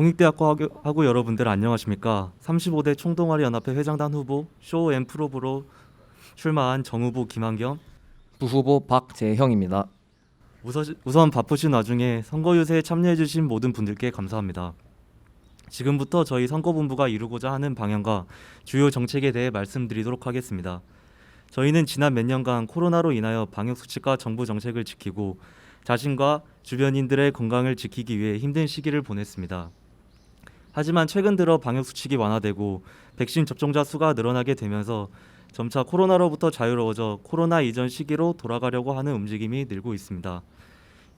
홍익대학교 학우, 학우 여러분들 안녕하십니까? 35대 총동아리 연합회 회장단 후보 쇼 엠프로브로 출마한 정 후보 김한겸. 부후보 박재형입니다. 우선, 우선 바쁘신 와중에 선거 유세에 참여해주신 모든 분들께 감사합니다. 지금부터 저희 선거본부가 이루고자 하는 방향과 주요 정책에 대해 말씀드리도록 하겠습니다. 저희는 지난 몇 년간 코로나로 인하여 방역 수칙과 정부 정책을 지키고 자신과 주변인들의 건강을 지키기 위해 힘든 시기를 보냈습니다. 하지만 최근 들어 방역 수칙이 완화되고 백신 접종자 수가 늘어나게 되면서 점차 코로나로부터 자유로워져 코로나 이전 시기로 돌아가려고 하는 움직임이 늘고 있습니다.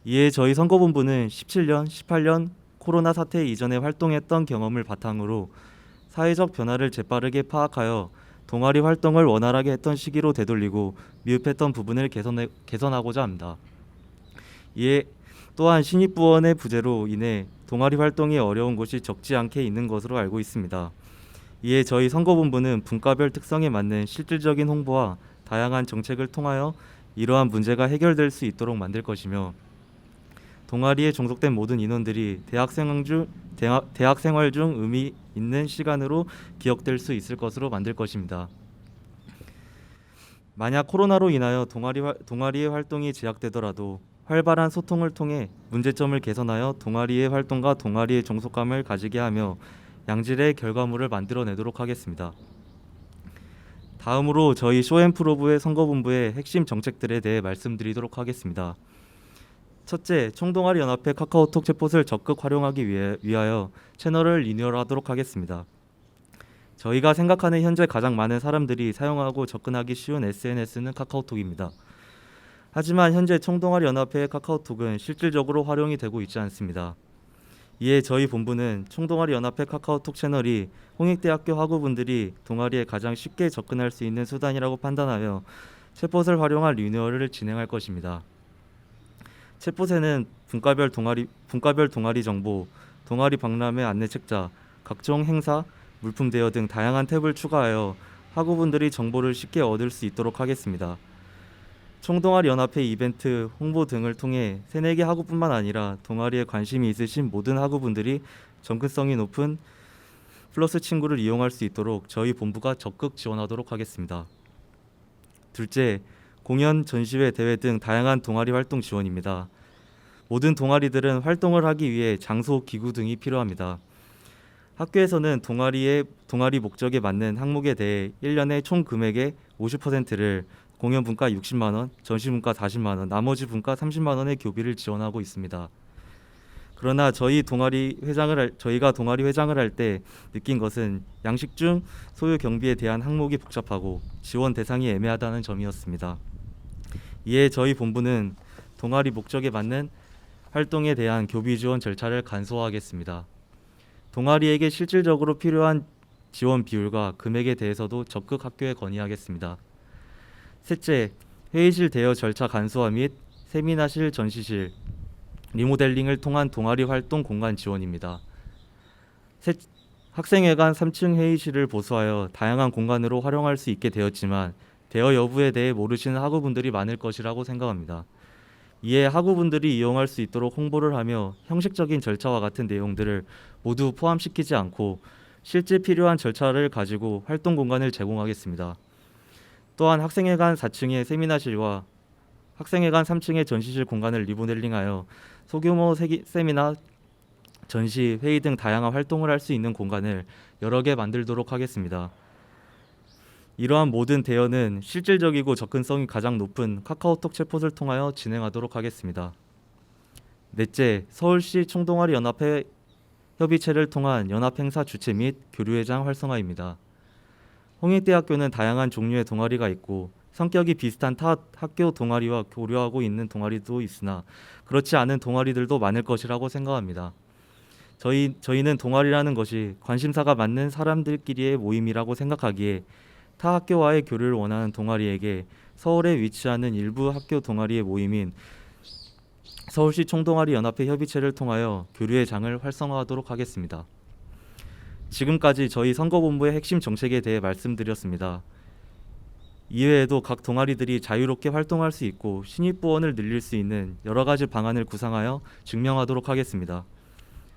이에 저희 선거본부는 17년, 18년 코로나 사태 이전에 활동했던 경험을 바탕으로 사회적 변화를 재빠르게 파악하여 동아리 활동을 원활하게 했던 시기로 되돌리고 미흡했던 부분을 개선해, 개선하고자 합니다. 이에 또한 신입부원의 부재로 인해 동아리 활동이 어려운 곳이 적지 않게 있는 것으로 알고 있습니다. 이에 저희 선거본부는 분과별 특성에 맞는 실질적인 홍보와 다양한 정책을 통하여 이러한 문제가 해결될 수 있도록 만들 것이며 동아리에 종속된 모든 인원들이 대학생 중 대학, 대학 생활 중 의미 있는 시간으로 기억될 수 있을 것으로 만들 것입니다. 만약 코로나로 인하여 동아리 활- 동아리의 활동이 제약되더라도 활발한 소통을 통해 문제점을 개선하여 동아리의 활동과 동아리의 종속감을 가지게 하며 양질의 결과물을 만들어내도록 하겠습니다. 다음으로 저희 쇼앤프로브의 선거본부의 핵심 정책들에 대해 말씀드리도록 하겠습니다. 첫째, 총동아리 연합회 카카오톡 챗봇을 적극 활용하기 위해, 위하여 채널을 리뉴얼하도록 하겠습니다. 저희가 생각하는 현재 가장 많은 사람들이 사용하고 접근하기 쉬운 SNS는 카카오톡입니다. 하지만 현재 총동아리 연합회의 카카오톡은 실질적으로 활용이 되고 있지 않습니다. 이에 저희 본부는 총동아리 연합회 카카오톡 채널이 홍익대학교 학우분들이 동아리에 가장 쉽게 접근할 수 있는 수단이라고 판단하여 챗봇을 활용한 리뉴얼을 진행할 것입니다. 챗봇에는 분과별 동아리 분과별 동아리 정보, 동아리 박람회 안내 책자, 각종 행사, 물품 대여 등 다양한 탭을 추가하여 학우분들이 정보를 쉽게 얻을 수 있도록 하겠습니다. 총동아리 연합회 이벤트, 홍보 등을 통해 새내기 학우뿐만 아니라 동아리에 관심이 있으신 모든 학우분들이 접근성이 높은 플러스 친구를 이용할 수 있도록 저희 본부가 적극 지원하도록 하겠습니다. 둘째, 공연, 전시회, 대회 등 다양한 동아리 활동 지원입니다. 모든 동아리들은 활동을 하기 위해 장소, 기구 등이 필요합니다. 학교에서는 동아리의 동아리 목적에 맞는 항목에 대해 1년에 총 금액의 50%를 공연 분과 60만 원, 전시 분과 40만 원, 나머지 분과 30만 원의 교비를 지원하고 있습니다. 그러나 저희 동아리 회장을 할, 저희가 동아리 회장을 할 때 느낀 것은 양식 중 소요 경비에 대한 항목이 복잡하고 지원 대상이 애매하다는 점이었습니다. 이에 저희 본부는 동아리 목적에 맞는 활동에 대한 교비 지원 절차를 간소화하겠습니다. 동아리에게 실질적으로 필요한 지원 비율과 금액에 대해서도 적극 학교에 건의하겠습니다. 셋째, 회의실 대여 절차 간소화 및 세미나실, 전시실, 리모델링을 통한 동아리 활동 공간 지원입니다. 셋, 학생회관 3층 회의실을 보수하여 다양한 공간으로 활용할 수 있게 되었지만 대여 여부에 대해 모르시는 학우분들이 많을 것이라고 생각합니다. 이에 학우분들이 이용할 수 있도록 홍보를 하며 형식적인 절차와 같은 내용들을 모두 포함시키지 않고 실제 필요한 절차를 가지고 활동 공간을 제공하겠습니다. 또한 학생회관 4층의 세미나실과 학생회관 3층의 전시실 공간을 리모델링하여 소규모 세기, 세미나, 전시, 회의 등 다양한 활동을 할 수 있는 공간을 여러 개 만들도록 하겠습니다. 이러한 모든 대여는 실질적이고 접근성이 가장 높은 카카오톡 챗봇을 통하여 진행하도록 하겠습니다. 넷째, 서울시 총동아리 연합회 협의체를 통한 연합 행사 주최 및 교류회장 활성화입니다. 홍익대학교는 다양한 종류의 동아리가 있고 성격이 비슷한 타 학교 동아리와 교류하고 있는 동아리도 있으나 그렇지 않은 동아리들도 많을 것이라고 생각합니다. 저희 저희는 동아리라는 것이 관심사가 맞는 사람들끼리의 모임이라고 생각하기에 타 학교와의 교류를 원하는 동아리에게 서울에 위치하는 일부 학교 동아리의 모임인 서울시 총동아리 연합회 협의체를 통하여 교류의 장을 활성화하도록 하겠습니다. 지금까지 저희 선거본부의 핵심 정책에 대해 말씀드렸습니다. 이외에도 각 동아리들이 자유롭게 활동할 수 있고 신입 부원을 늘릴 수 있는 여러 가지 방안을 구상하여 증명하도록 하겠습니다.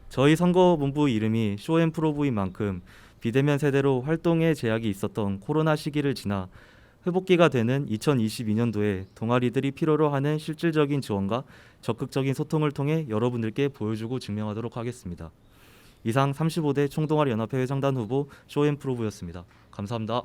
저희 선거본부 이름이 쇼앤프로브인 만큼 비대면 세대로 활동에 제약이 있었던 코로나 시기를 지나 회복기가 되는 2022년도에 동아리들이 필요로 하는 실질적인 지원과 적극적인 소통을 통해 여러분들께 보여주고 증명하도록 하겠습니다. 이상 35대 총동아리 연합회 회장단 후보 쇼앤프로브였습니다. 감사합니다.